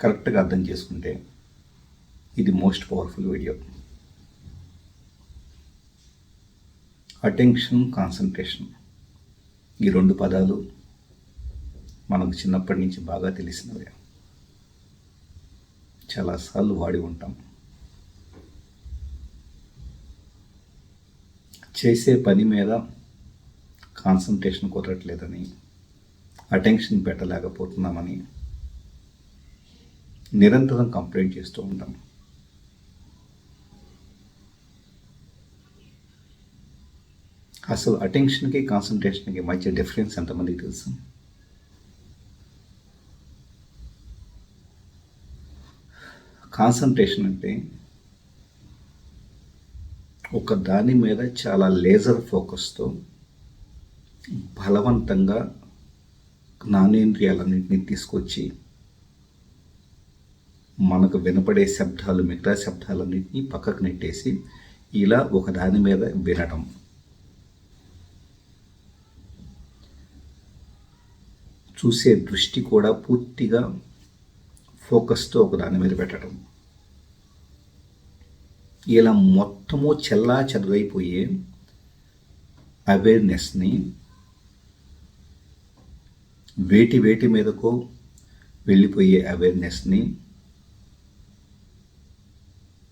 కరెక్ట్గా అర్థం చేసుకుంటే ఇది most powerful video. Attention concentration ఈ రెండు పదాలు మనకు చిన్నప్పటి నుంచి బాగా తెలిసినవే. చాలాసార్లు వాడి ఉంటాం. చేసే పని మీద కాన్సన్ట్రేషన్ కుదరట్లేదని అటెన్షన్ పెట్టలేకపోతున్నామని నిరంతరం కంప్లైంట్ చేస్తూ ఉంటాం. అసలు అటెన్షన్కి కాన్సన్ట్రేషన్కి మధ్య డిఫరెన్స్ ఎంతమందికి తెలుసు? కాన్సన్ట్రేషన్ అంటే ఒక దాని మీద చాలా లేజర్ ఫోకస్తో బలవంతంగా జ్ఞానేంద్రియాలన్నింటినీ తీసుకొచ్చి మనకు వినపడే శబ్దాలు మిగతా శబ్దాలన్నింటినీ పక్కకు నెట్టేసి ఇలా ఒక దాని మీద వినడం చూసే దృష్టి కూడా పూర్తిగా ఫోకస్తో ఒక దాని మీద పెట్టడం ఇలా మొత్తము చెల్లా చెదరైపోయే అవేర్నెస్ని వేటి వేటి మీదకో వెళ్ళిపోయే అవేర్నెస్ని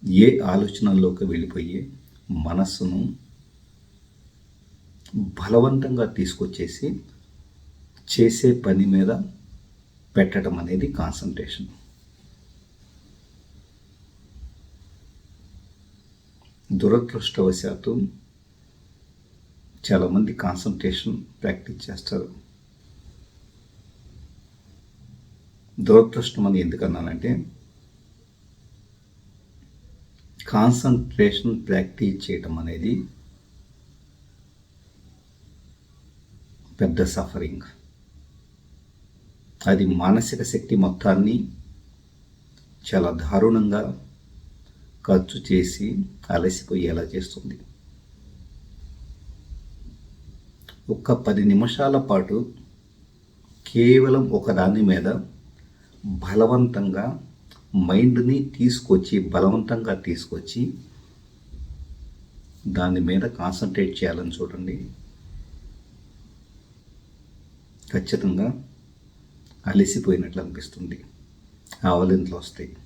ఏ ఆలోచనల్లోకి వెళ్ళిపోయి మనస్సును బలవంతంగా తీసుకొచ్చేసి చేసే పని మీద పెట్టడం అనేది కాన్సన్ట్రేషన్ దురదృష్టవశాత్తు చాలామంది కాన్సన్ట్రేషన్ ప్రాక్టీస్ చేస్తారు. దురదృష్టం అని ఎందుకన్నానంటే కాన్సన్ట్రేషన్ ప్రాక్టీస్ చేయటం అనేది పెద్ద సఫరింగ్. అది మానసిక శక్తి మొత్తాన్ని చాలా దారుణంగా ఖర్చు చేసి అలసిపోయేలా చేస్తుంది. ఒక్క పది నిమిషాల పాటు కేవలం ఒకదాని మీద బలవంతంగా మైండ్ని తీసుకొచ్చి బలవంతంగా తీసుకొచ్చి దాని మీద కాన్సన్ట్రేట్ చేయాలని చూడండి. ఖచ్చితంగా అలసిపోయినట్లు అనిపిస్తుంది. ఆవలింతలు వస్తాయి.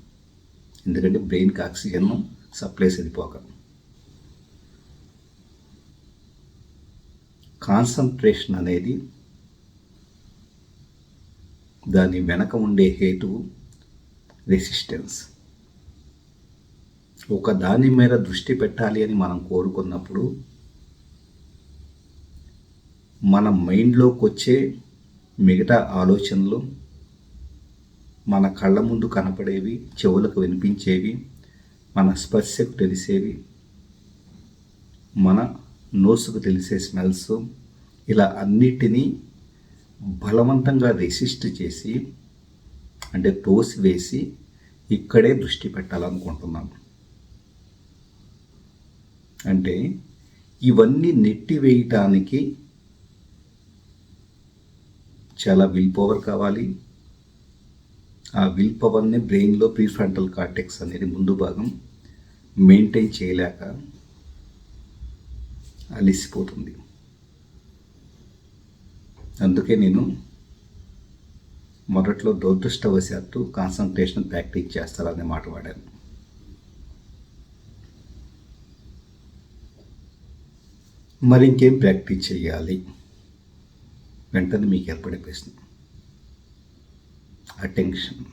ఎందుకంటే బ్రెయిన్కి ఆక్సిజన్ సప్లై సరిపోక. కాన్సన్ట్రేషన్ అనేది దాని వెనక ఉండే హేతువు రెసిస్టెన్స్ ఒక దాని మీద దృష్టి పెట్టాలి అని మనం కోరుకున్నప్పుడు మన మైండ్లోకి వచ్చే మిగతా ఆలోచనలు మన కళ్ళ ముందు కనపడేవి చెవులకు వినిపించేవి మన స్పర్శకు తెలిసేవి మన నోసుకు తెలిసే స్మెల్స్ ఇలా అన్నిటినీ బలవంతంగా రెసిస్ట్ చేసి అంటే తోసివేసి ఇక్కడే దృష్టి పెట్టాలనుకుంటున్నాను. అంటే ఇవన్నీ నెట్టివేయటానికి చాలా విల్ పవర్ కావాలి. ఆ విల్ పవర్ని బ్రెయిన్లో ప్రీఫ్రంటల్ కార్టెక్స్ అనేది ముందు భాగం మెయింటైన్ చేయలేక అలిసిపోతుంది. అందుకే నేను మొదట్లో దురదృష్టవశాత్తు కాన్సన్ట్రేషన్ ప్రాక్టీస్ చేస్తారనే మాట వాడాను మరి ఇంకేం ప్రాక్టీస్ చేయాలి? వెంటనే మీకు ఏర్పడే ప్రశ్న. అటెన్షన్.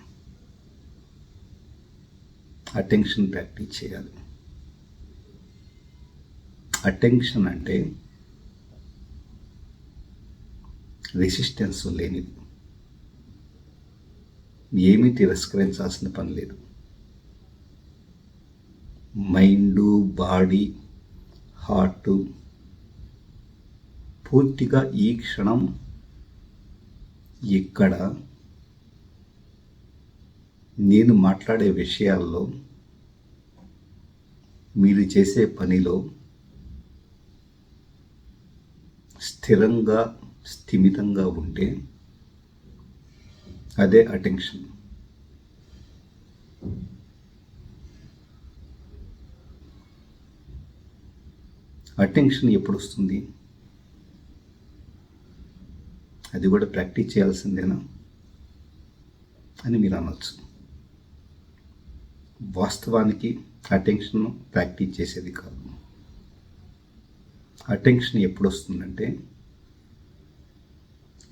అటెన్షన్ ప్రాక్టీస్ చేయాలి. అటెన్షన్ అంటే రెసిస్టెన్స్ లేనిది. ఏమీ తిరస్కరించాల్సిన పని లేదు. మైండు బాడీ హార్ట్ పూర్తిగా ఈ క్షణం ఇక్కడ నేను మాట్లాడే విషయాల్లో మీరు చేసే పనిలో స్థిరంగా స్థిమితంగా ఉంటే అదే అటెన్షన్. అటెన్షన్ ఎప్పుడు వస్తుంది అది కూడా ప్రాక్టీస్ చేయాల్సిందేనా? అని మీరు అనొచ్చు. వాస్తవానికి అటెన్షన్ ప్రాక్టీస్ చేసేది కాదు. అటెన్షన్ ఎప్పుడు వస్తుందంటే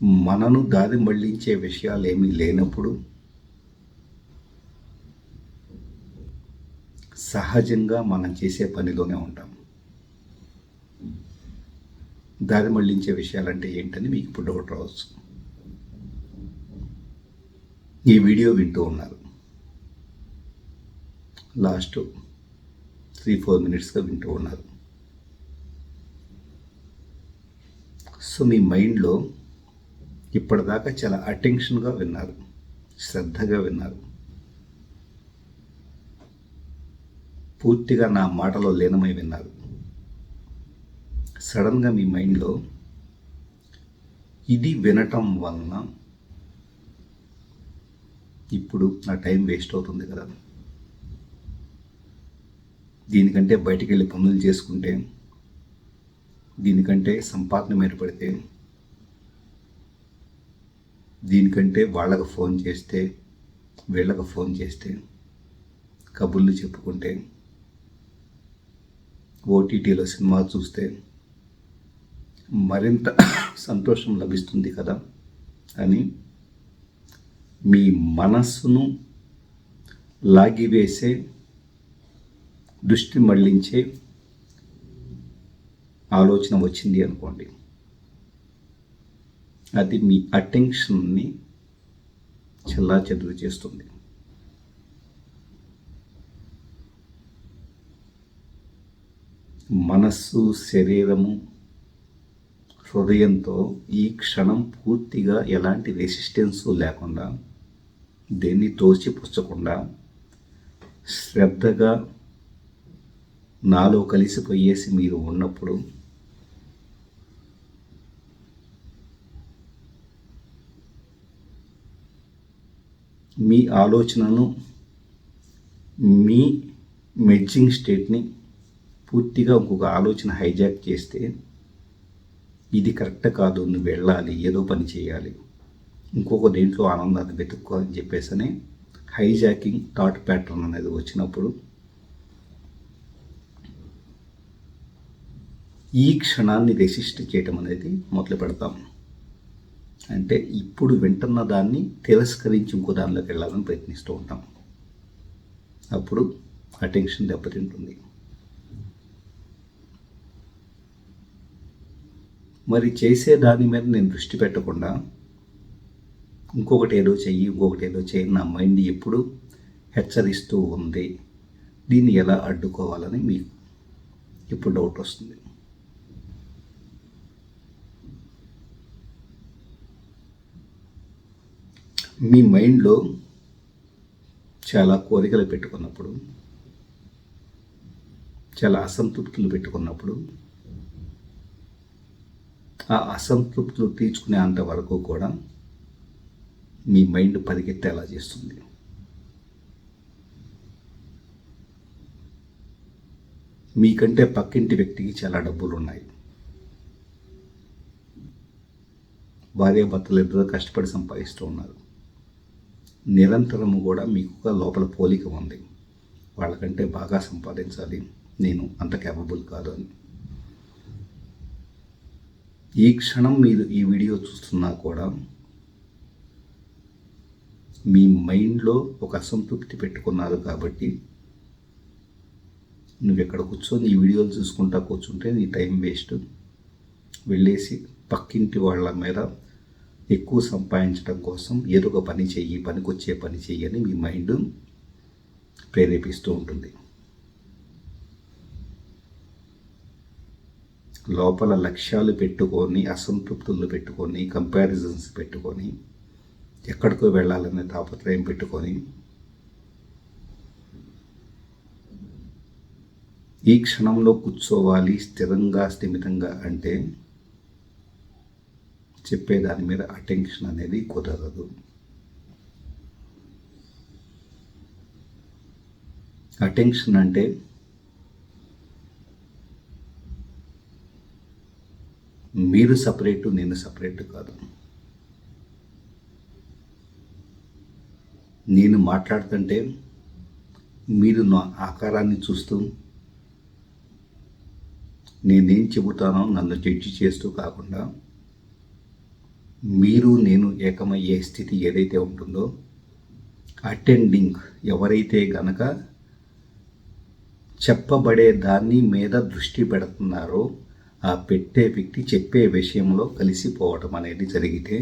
మనను దారి మళ్ళించే విషయాలు ఏమీ లేనప్పుడు సహజంగా మనం చేసే పనిలోనే ఉంటాం. దారి మళ్ళించే విషయాలంటే ఏంటని మీకు ఇప్పుడు డౌట్ రావచ్చు. ఈ వీడియో వింటూ ఉన్నారు. లాస్ట్ త్రీ ఫోర్ మినిట్స్గా వింటూ ఉన్నారు. సో మీ మైండ్లో ఇప్పటిదాకా చాలా అటెన్షన్గా విన్నారు. శ్రద్ధగా విన్నారు. పూర్తిగా నా మాటలో లీనమై విన్నారు. సడన్గా మీ మైండ్లో ఇది వినటం వలన ఇప్పుడు నా టైం వేస్ట్ అవుతుంది కదా. దీనికంటే బయటికి వెళ్ళి పనులు చేసుకుంటే దీనికంటే సంపాదన మెరుగుపడితే దీనికంటే వాళ్ళకు ఫోన్ చేస్తే వీళ్ళకు ఫోన్ చేస్తే కబుర్లు చెప్పుకుంటే ఓటీటీలో సినిమా చూస్తే మరింత సంతోషం లభిస్తుంది కదా అని మీ మనస్సును లాగివేసే దృష్టి మళ్ళించే ఆలోచన వచ్చింది అనుకోండి. అది మీ అటెన్షన్ని చెల్లా చెదురు చేస్తుంది. మనస్సు శరీరము హృదయంతో ఈ క్షణం పూర్తిగా ఎలాంటి రెసిస్టెన్స్ లేకుండా దేన్ని తోచిపుచ్చకుండా శ్రద్ధగా నాలో కలిసిపోయేసి మీరు ఉన్నప్పుడు మీ ఆలోచనను మీ మెడ్జింగ్ స్టేట్ని పూర్తిగా ఇంకొక ఆలోచన హైజాక్ చేస్తే ఇది కరెక్ట్ కాదు నువ్వు వెళ్ళాలి ఏదో పని చేయాలి. ఇంకొక దేంట్లో ఆనందాన్ని వెతుక్కో అని చెప్పేసి హైజాకింగ్ థాట్ ప్యాటర్న్ అనేది వచ్చినప్పుడు ఈ క్షణాన్ని రెసిస్ట్ చేయటం అనేది మొదలు పెడతాం. అంటే ఇప్పుడు వింటున్న దాన్ని తిరస్కరించి ఇంకో దానిలోకి వెళ్ళాలని ప్రయత్నిస్తూ ఉంటాం. అప్పుడు అటెన్షన్ దెబ్బతింటుంది. మరి చేసే దాని మీద నేను దృష్టి పెట్టకుండా ఇంకొకటి ఏదో చెయ్యి ఇంకొకటి ఏదో చెయ్యి నా మైండ్ ఎప్పుడు హెచ్చరిస్తూ ఉంది. దీన్ని ఎలా అడ్డుకోవాలని మీకు ఇప్పుడు డౌట్ వస్తుంది. మీ మైండ్లో చాలా కోరికలు పెట్టుకున్నప్పుడు చాలా అసంతృప్తులు పెట్టుకున్నప్పుడు ఆ అసంతృప్తులు తీర్చుకునే అంతవరకు కూడా మీ మైండ్ పరిగెత్తేలా చేస్తుంది. మీకంటే పక్కింటి వ్యక్తికి చాలా డబ్బులు ఉన్నాయి భార్య భర్తలు ఇద్దరు కష్టపడి సంపాదిస్తూ ఉన్నారు. నిరంతరము కూడా మీకు లోపల పోలిక ఉంది. వాళ్ళకంటే బాగా సంపాదించాలి. నేను అంత క్యాపబుల్ కాదు అని. ఈ క్షణం మీరు ఈ వీడియో చూస్తున్నా కూడా మీ మైండ్లో ఒక అసంతృప్తి పెట్టుకున్నారు కాబట్టి నువ్వు ఎక్కడ కూర్చొని ఈ వీడియోలు చూసుకుంటా కూర్చుంటే నీ టైం వేస్ట్. వెళ్ళేసి పక్కింటి వాళ్ళ మీద ఎక్కువ సంపాదించడం కోసం ఏదో ఒక పని చెయ్యి పనికొచ్చే పని చెయ్యి అని మీ మైండ్ ప్రేరేపిస్తూ ఉంటుంది. లోపల లక్ష్యాలు పెట్టుకొని అసంతృప్తులు పెట్టుకొని కంపారిజన్స్ పెట్టుకొని ఎక్కడికో వెళ్ళాలనే తాపత్రయం పెట్టుకొని ఈ క్షణంలో కూర్చోవాలి స్థిరంగా స్థిమితంగా అంటే చెప్పే దాని మీద అటెన్షన్ అనేది కుదరదు. అటెన్షన్ అంటే మీరు సపరేటు నేను సపరేట్ కాదు. నేను మాట్లాడుతుంటే మీరు నా ఆకారాన్ని చూస్తూ నేనేం చెబుతానో నన్ను జడ్జి చేస్తూ కాకుండా మీరు నేను ఏకమయ్యే స్థితి ఏదైతే ఉంటుందో అటెండింగ్ ఎవరైతే గనక చెప్పబడే దాన్ని మీద దృష్టి పెడుతున్నారో ఆ పెట్టే వ్యక్తి చెప్పే విషయంలో కలిసిపోవటం అనేది జరిగితే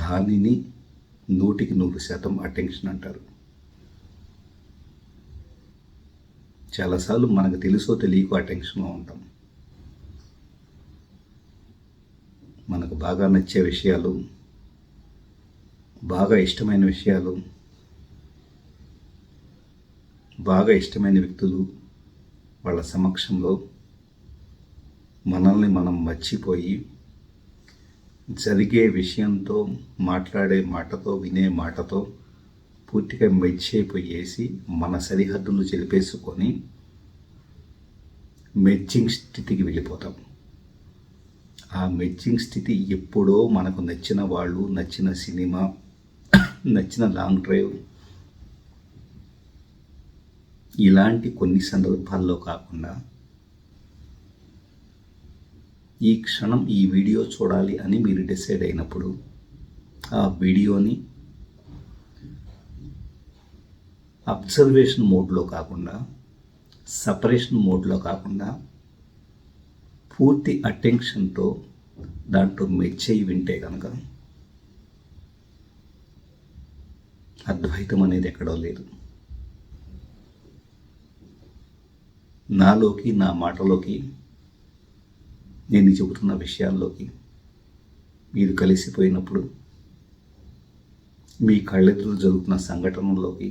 దానిని నూటికి నూరు శాతం అటెన్షన్ అంటారు. చాలాసార్లు మనకు తెలుసో తెలియకో అటెన్షన్లో ఉంటాం మనకు బాగా నచ్చే విషయాలు బాగా ఇష్టమైన విషయాలు బాగా ఇష్టమైన వ్యక్తులు వాళ్ళ సమక్షంలో మనల్ని మనం మర్చిపోయి జరిగే విషయంతో మాట్లాడే మాటతో వినే మాటతో పూర్తిగా మెచ్చైపోయేసి మన సరిహద్దులు చెరిపేసుకొని మెచ్చింగ్ స్థితికి వెళ్ళిపోతాం. ఆ మెచ్చింగ్ స్థితి ఎప్పుడో మనకు నచ్చిన వాళ్ళు నచ్చిన సినిమా నచ్చిన లాంగ్ డ్రైవ్. ఇలాంటి కొన్ని సందర్భాల్లో కాకుండా ఈ క్షణం ఈ వీడియో చూడాలి అని మీరు డిసైడ్ అయినప్పుడు ఆ వీడియోని అబ్జర్వేషన్ మోడ్లో కాకుండా సపరేషన్ మోడ్లో కాకుండా పూర్తి అటెన్షన్తో దాంట్లో మెచ్చేయి వింటే కనుక అద్వైతం అనేది ఎక్కడో లేదు. నాలోకి నా మాటలోకి నేను చెబుతున్న విషయాల్లోకి మీరు కలిసిపోయినప్పుడు మీ కళ్ళెదురు జరుగుతున్న సంఘటనలోకి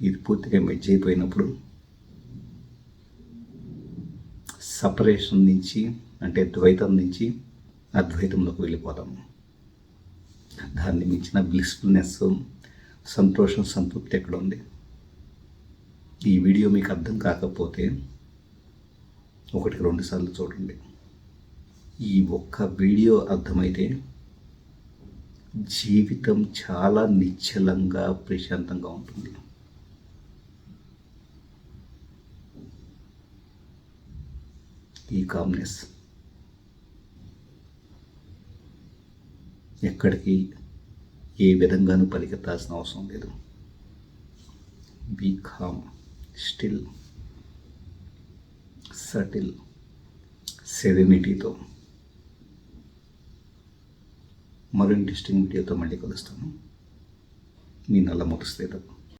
ఇది పూర్తిగా మెచ్చైపోయినప్పుడు సపరేషన్ నుంచి అంటే ద్వైతం నుంచి అద్వైతంలోకి వెళ్ళిపోతాము. దాన్ని మించిన బ్లిస్ఫుల్నెస్ సంతోషం సంతృప్తి ఎక్కడ ఉంది? ఈ వీడియో మీకు అర్థం కాకపోతే ఒకటికి రెండు సార్లు చూడండి. ఈ ఒక్క వీడియో అర్థమైతే జీవితం చాలా నిశ్చలంగా ప్రశాంతంగా ఉంటుంది. ఈ కామ్నెస్ ఎక్కడికి ఏ విధంగానూ పరిగెత్తాల్సిన అవసరం లేదు. బీ కామ్ స్టిల్ సటిల్ సెరెనిటీతో. మరో ఇంట్రెస్టింగ్ వీడియోతో మళ్ళీ కలుస్తాను. మీ నల్ల మొదటి